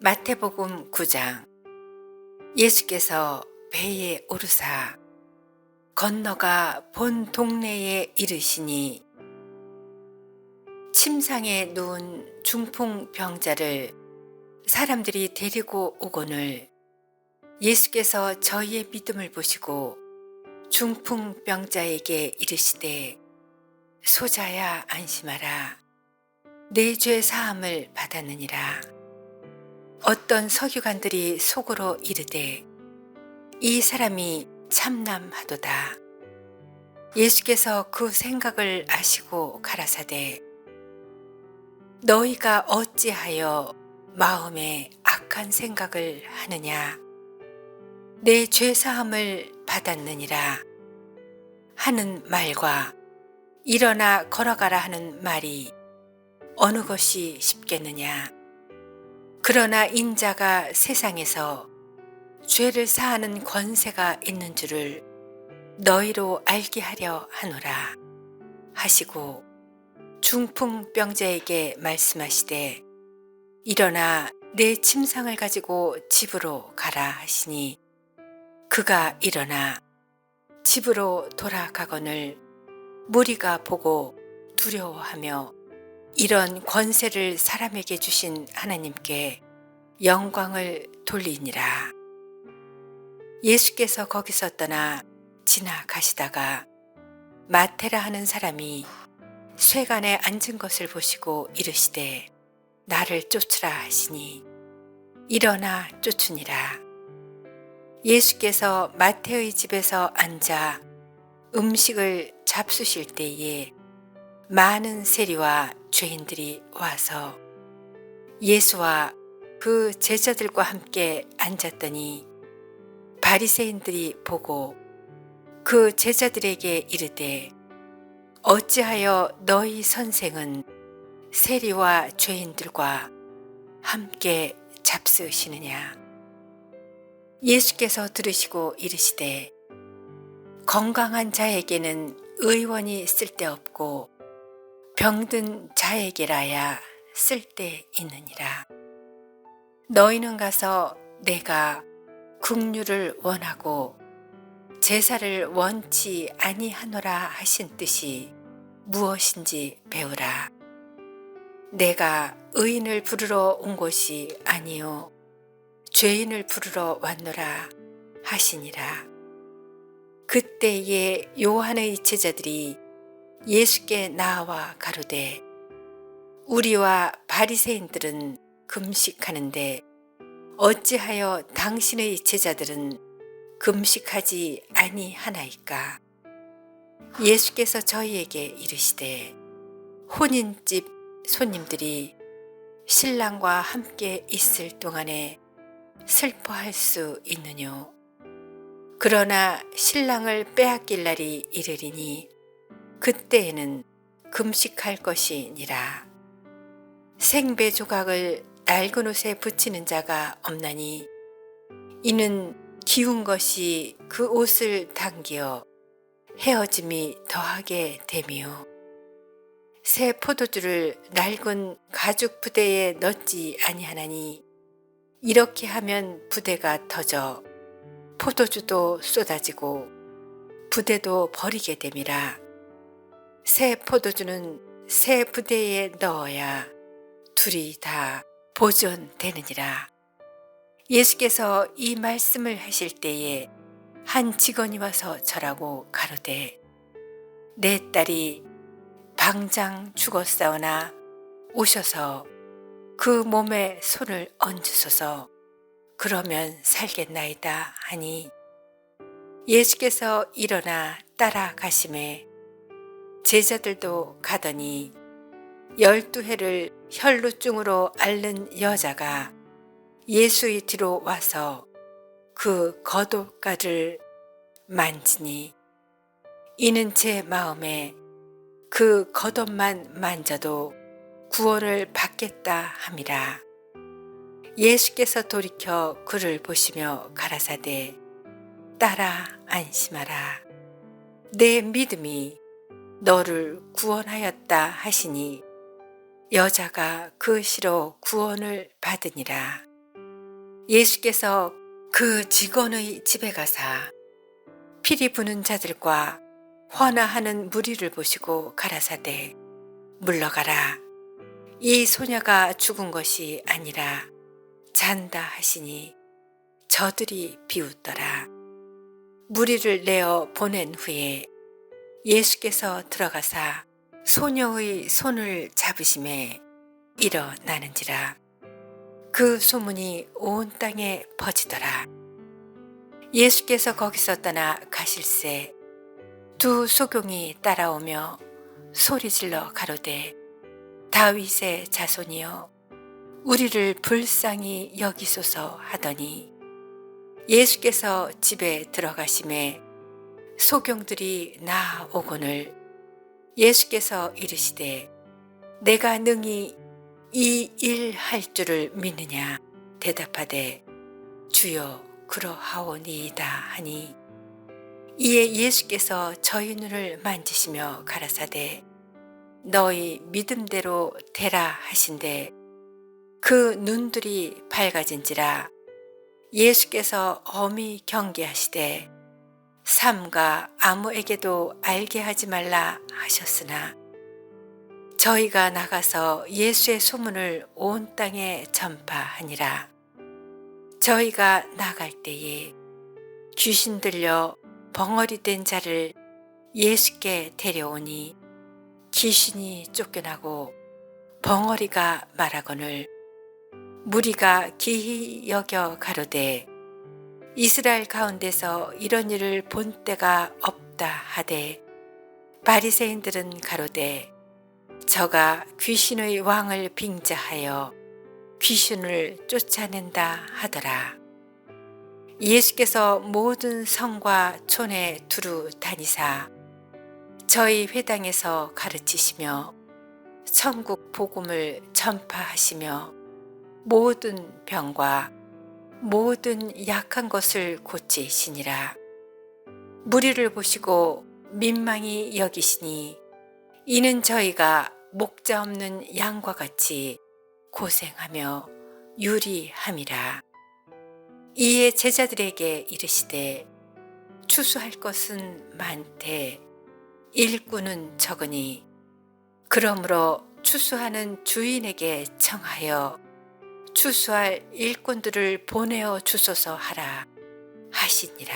마태복음 9장. 예수께서 배에 오르사 건너가 본 동네에 이르시니 침상에 누운 중풍 병자를 사람들이 데리고 오거늘 예수께서 저희의 믿음을 보시고 중풍 병자에게 이르시되 소자야 안심하라. 내 죄 사함을 받았느니라 어떤 서기관들이 속으로 이르되 이 사람이 참남하도다. 예수께서 그 생각을 아시고 가라사대 너희가 어찌하여 마음에 악한 생각을 하느냐? 내 죄사함을 받았느니라. 하는 말과 일어나 걸어가라 하는 말이 어느 것이 쉽겠느냐 그러나 인자가 세상에서 죄를 사하는 권세가 있는 줄을 너희로 알게 하려 하노라 하시고 중풍병자에게 말씀하시되 일어나 내 침상을 가지고 집으로 가라 하시니 그가 일어나 집으로 돌아가거늘 무리가 보고 두려워하며 이런 권세를 사람에게 주신 하나님께 영광을 돌리니라. 예수께서 거기서 떠나 지나가시다가 마테라 하는 사람이 쇠간에 앉은 것을 보시고 이르시되 나를 쫓으라 하시니 일어나 쫓으니라. 예수께서 마태의 집에서 앉아 음식을 잡수실 때에 많은 세리와 죄인들이 와서 예수와 그 제자들과 함께 앉았더니 바리새인들이 보고 그 제자들에게 이르되 어찌하여 너희 선생은 세리와 죄인들과 함께 잡수시느냐 예수께서 들으시고 이르시되 건강한 자에게는 의원이 쓸데없고 병든 자에게라야 쓸데 있느니라. 너희는 가서 내가 국류를 원하고 제사를 원치 아니하노라 하신 뜻이 무엇인지 배우라. 내가 의인을 부르러 온 것이 아니요 죄인을 부르러 왔노라 하시니라. 그때에 요한의 제자들이 예수께 나와 가로되 우리와 바리새인들은 금식하는데 어찌하여 당신의 제자들은 금식하지 아니하나이까 예수께서 저희에게 이르시되 혼인집 손님들이 신랑과 함께 있을 동안에 슬퍼할 수 있느뇨 그러나 신랑을 빼앗길 날이 이르리니 그때에는 금식할 것이니라. 생배 조각을 낡은 옷에 붙이는 자가 없나니? 이는 기운 것이 그 옷을 당겨 헤어짐이 더하게 되며 새 포도주를 낡은 가죽 부대에 넣지 아니하나니? 이렇게 하면 부대가 터져 포도주도 쏟아지고 부대도 버리게 됨이라. 새 포도주는 새 부대에 넣어야 둘이 다 보존되느니라. 예수께서 이 말씀을 하실 때에 한 직원이 와서 절하고 가로되 내 딸이 방장 죽었사오나 오셔서 그 몸에 손을 얹으소서 그러면 살겠나이다 하니 예수께서 일어나 따라가심에 제자들도 가더니 열두 해를 혈루증으로 앓는 여자가 예수의 뒤로 와서 그 겉옷가를 만지니 이는 제 마음에 그 겉옷만 만져도 구원을 받겠다 함이라. 예수께서 돌이켜 그를 보시며 가라사대 따라 안심하라. 내 믿음이 너를 구원하였다 하시니 여자가 그 시로 구원을 받으니라. 예수께서 그 직원의 집에 가사 피리 부는 자들과 환화하는 무리를 보시고 가라사대 물러가라 이 소녀가 죽은 것이 아니라 잔다 하시니 저들이 비웃더라 무리를 내어 보낸 후에 예수께서 들어가사 소녀의 손을 잡으심에 일어나는지라 그 소문이 온 땅에 퍼지더라. 예수께서 거기서 떠나 가실새 두 소경이 따라오며 소리질러 가로되 다윗의 자손이여 우리를 불쌍히 여기소서 하더니 예수께서 집에 들어가심에 소경들이 나오거늘 예수께서 이르시되 내가 능히 이 일 할 줄을 믿느냐? 대답하되 주여 그러하오니이다 하니. 이에 예수께서 저희 눈을 만지시며 가라사대 너희 믿음대로 되라 하신대. 그 눈들이 밝아진지라. 예수께서 엄히 경계하시되 삼가 아무에게도 알게 하지 말라 하셨으나 저희가 나가서 예수의 소문을 온 땅에 전파하니라. 저희가 나갈 때에 귀신 들려 벙어리 된 자를 예수께 데려오니 귀신이 쫓겨나고 벙어리가 말하거늘 무리가 기히 여겨 가로되 이스라엘 가운데서 이런 일을 본 때가 없다 하되 바리새인들은 가로되 저가 귀신의 왕을 빙자하여 귀신을 쫓아낸다 하더라. 예수께서 모든 성과 촌에 두루 다니사 저희 회당에서 가르치시며 천국 복음을 전파하시며 모든 병과 모든 약한 것을 고치시니라. 무리를 보시고 민망히 여기시니 이는 저희가 목자 없는 양과 같이 고생하며 유리함이라. 이에 제자들에게 이르시되 추수할 것은 많되 일꾼은 적으니 그러므로 추수하는 주인에게 청하여 추수할 일꾼들을 보내어 주소서 하라 하시니라.